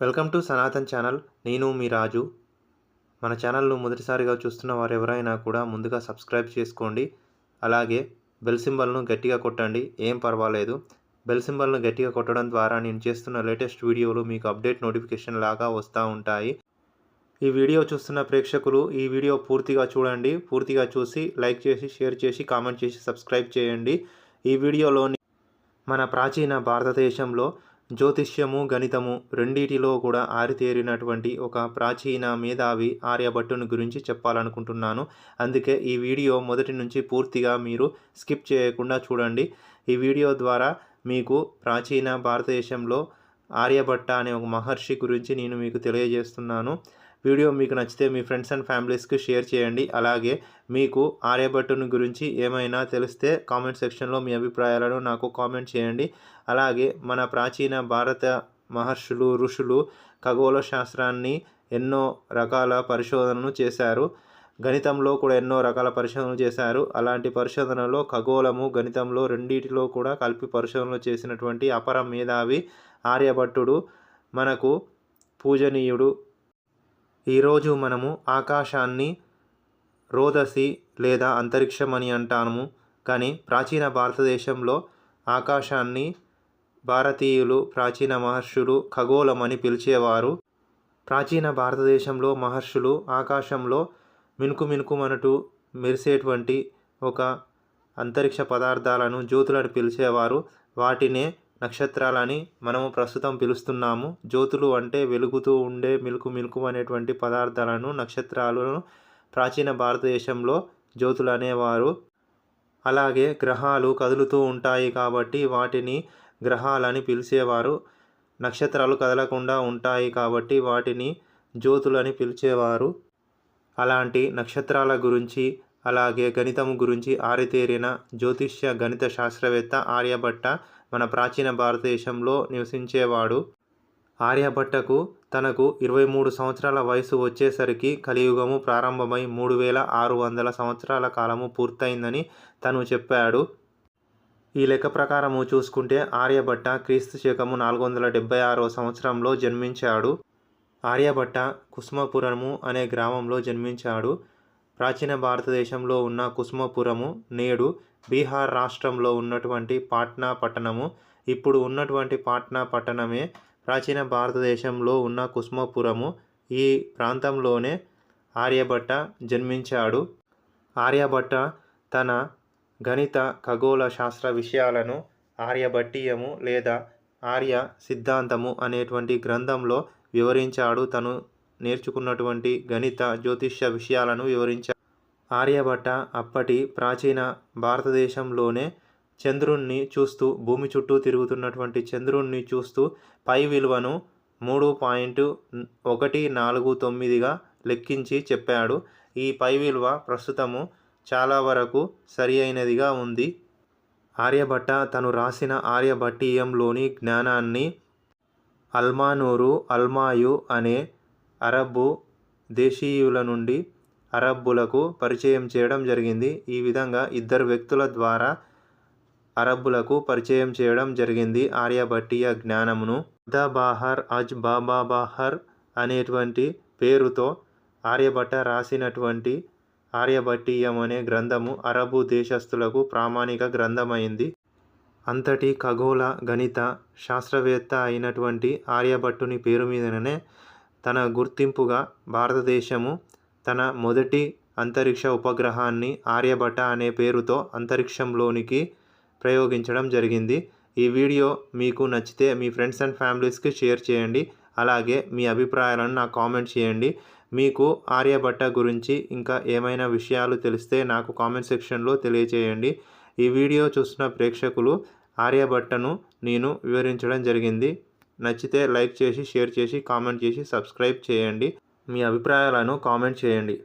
Welcome to Sanatan channel. నేను మీ రాజు. మన ఛానల్ను మొదటిసారిగా చూస్తున్న వారు ఎవరైనా కూడా ముందుగా సబ్స్క్రైబ్ చేసుకోండి. అలాగే బెల్ సింబల్ను గట్టిగా కొట్టండి. ఏం పర్వాలేదు. బెల్ సింబల్ను గట్టిగా కొట్టడం ద్వారా నేను చేస్తున్న లేటెస్ట్ వీడియోలు మీకు అప్డేట్ నోటిఫికేషన్ లాగా వస్తూ ఉంటాయి. ఈ వీడియో చూస్తున్న ప్రేక్షకులు ఈ వీడియో పూర్తిగా చూడండి. పూర్తిగా చూసి లైక్ చేసి షేర్ చేసి కామెంట్ చేసి సబ్స్క్రైబ్ చేయండి. ఈ వీడియోలోని మన ప్రాచీన భారతదేశంలో జ్యోతిష్యము గణితము రెండిటిలో కూడా ఆరితేరినటువంటి ఒక ప్రాచీన మేధావి ఆర్యభట్టుని గురించి చెప్పాలనుకుంటున్నాను. అందుకే ఈ వీడియో మొదటి నుంచి పూర్తిగా మీరు స్కిప్ చేయకుండా చూడండి. ఈ వీడియో ద్వారా మీకు ప్రాచీన భారతదేశంలో ఆర్యభట్ట అనే ఒక మహర్షి గురించి నేను మీకు తెలియజేస్తున్నాను. వీడియో మీకు నచ్చితే మీ ఫ్రెండ్స్ అండ్ ఫ్యామిలీస్కి షేర్ చేయండి. అలాగే మీకు ఆర్యభట్టును గురించి ఏమైనా తెలిస్తే కామెంట్ సెక్షన్లో మీ అభిప్రాయాలను నాకు కామెంట్ చేయండి. అలాగే మన ప్రాచీన భారత మహర్షులు ఋషులు ఖగోళ శాస్త్రాన్ని ఎన్నో రకాల పరిశోధనలు చేశారు. గణితంలో కూడా ఎన్నో రకాల పరిశోధనలు చేశారు. అలాంటి పరిశోధనలో ఖగోళము గణితంలో రెండింటిలో కూడా కలిపి పరిశోధనలు చేసినటువంటి అపర మేధావి ఆర్యభట్టుడు మనకు పూజనీయుడు ఈరోజు మనము ఆకాశాన్ని రోదసి లేదా అంతరిక్షం అని అంటాము. కానీ ప్రాచీన భారతదేశంలో ఆకాశాన్ని భారతీయులు ప్రాచీన మహర్షులు ఖగోళం అని పిలిచేవారు. ప్రాచీన భారతదేశంలో మహర్షులు ఆకాశంలో మినుకు మినుకుమనటు మెరిసేటువంటి ఒక అంతరిక్ష పదార్థాలను జ్యోతులను పిలిచేవారు. వాటినే నక్షత్రాలని మనము ప్రస్తుతం పిలుస్తున్నాము. జ్యోతులు అంటే వెలుగుతూ ఉండే మిలుకు మిలుకు అనేటువంటి పదార్థాలను నక్షత్రాలను ప్రాచీన భారతదేశంలో జ్యోతులు అనేవారు. అలాగే గ్రహాలు కదులుతూ ఉంటాయి కాబట్టి వాటిని గ్రహాలని పిలిచేవారు. నక్షత్రాలు కదలకుండా ఉంటాయి కాబట్టి వాటిని జ్యోతులని పిలిచేవారు. అలాంటి నక్షత్రాల గురించి అలాగే గణితం గురించి ఆరితేరిన జ్యోతిష్య గణిత శాస్త్రవేత్త ఆర్యభట్ట మన ప్రాచీన భారతదేశంలో నివసించేవాడు. ఆర్యభట్టకు తనకు ఇరవై మూడు సంవత్సరాల వయసు వచ్చేసరికి కలియుగము ప్రారంభమై మూడు వేల ఆరు వందల సంవత్సరాల కాలము పూర్తయిందని తను చెప్పాడు. ఈ లెక్క ప్రకారము చూసుకుంటే ఆర్యభట్ట క్రీస్తు శకము నాలుగు వందల డెబ్బై ఆరవ సంవత్సరంలో జన్మించాడు. ఆర్యభట్ట కుసుమపురము అనే గ్రామంలో జన్మించాడు. ప్రాచీన భారతదేశంలో ఉన్న కుసుమపురము నేడు బీహార్ రాష్ట్రంలో ఉన్నటువంటి పాట్నా పట్టణము. ఇప్పుడు ఉన్నటువంటి పాట్నా పట్టణమే ప్రాచీన భారతదేశంలో ఉన్న కుసుమపురము. ఈ ప్రాంతంలోనే ఆర్యభట్ట జన్మించాడు. ఆర్యభట్ట తన గణిత ఖగోళ శాస్త్ర విషయాలను ఆర్యభట్టీయము లేదా ఆర్య సిద్ధాంతము అనేటువంటి గ్రంథంలో వివరించాడు. తను నేర్చుకున్నటువంటి గణిత జ్యోతిష్య విషయాలను వివరించారు ఆర్యభట్ట అప్పటి ప్రాచీన భారతదేశంలోనే చంద్రుణ్ణి చూస్తూ భూమి చుట్టూ తిరుగుతున్నటువంటి చంద్రుణ్ణి చూస్తూ పై విలువను మూడు పాయింట్ ఒకటి నాలుగు తొమ్మిదిగా లెక్కించి చెప్పాడు. ఈ పై విలువ ప్రస్తుతము చాలా వరకు సరి అయినదిగా ఉంది. ఆర్యభట్ట తను రాసిన ఆర్యభట్టీయంలోని జ్ఞానాన్ని అల్మానూరు అల్మాయు అనే అరబ్బు దేశీయుల నుండి అరబ్బులకు పరిచయం చేయడం జరిగింది. ఈ విధంగా ఇద్దరు వ్యక్తుల ద్వారా అరబ్బులకు పరిచయం చేయడం జరిగింది. ఆర్యభట్టీయ జ్ఞానమును బాహర్ అజ్ బాబాబాహర్ అనేటువంటి పేరుతో ఆర్యభట్ట రాసినటువంటి ఆర్యభట్టీయం అనే గ్రంథము అరబు దేశస్థులకు ప్రామాణిక గ్రంథమైంది. అంతటి ఖగోళ గణిత శాస్త్రవేత్త అయినటువంటి ఆర్యభట్టుని పేరు మీదనే తన గుర్తింపుగా భారతదేశము తన మొదటి అంతరిక్ష ఉపగ్రహాన్ని ఆర్యభట్ట అనే పేరుతో అంతరిక్షంలోనికి ప్రయోగించడం జరిగింది. ఈ వీడియో మీకు నచ్చితే మీ ఫ్రెండ్స్ అండ్ ఫ్యామిలీస్కి షేర్ చేయండి. అలాగే మీ అభిప్రాయాలను నాకు కామెంట్ చేయండి. మీకు ఆర్యభట్ట గురించి ఇంకా ఏమైనా విషయాలు తెలిస్తే నాకు కామెంట్ సెక్షన్లో తెలియచేయండి. ఈ వీడియో చూస్తున్న ప్రేక్షకులు ఆర్యభట్టను నేను వివరించడం జరిగింది. నచ్చితే లైక్ చేసి షేర్ చేసి కామెంట్ చేసి సబ్స్క్రైబ్ చేయండి. మీ అభిప్రాయాలను కామెంట్ చేయండి.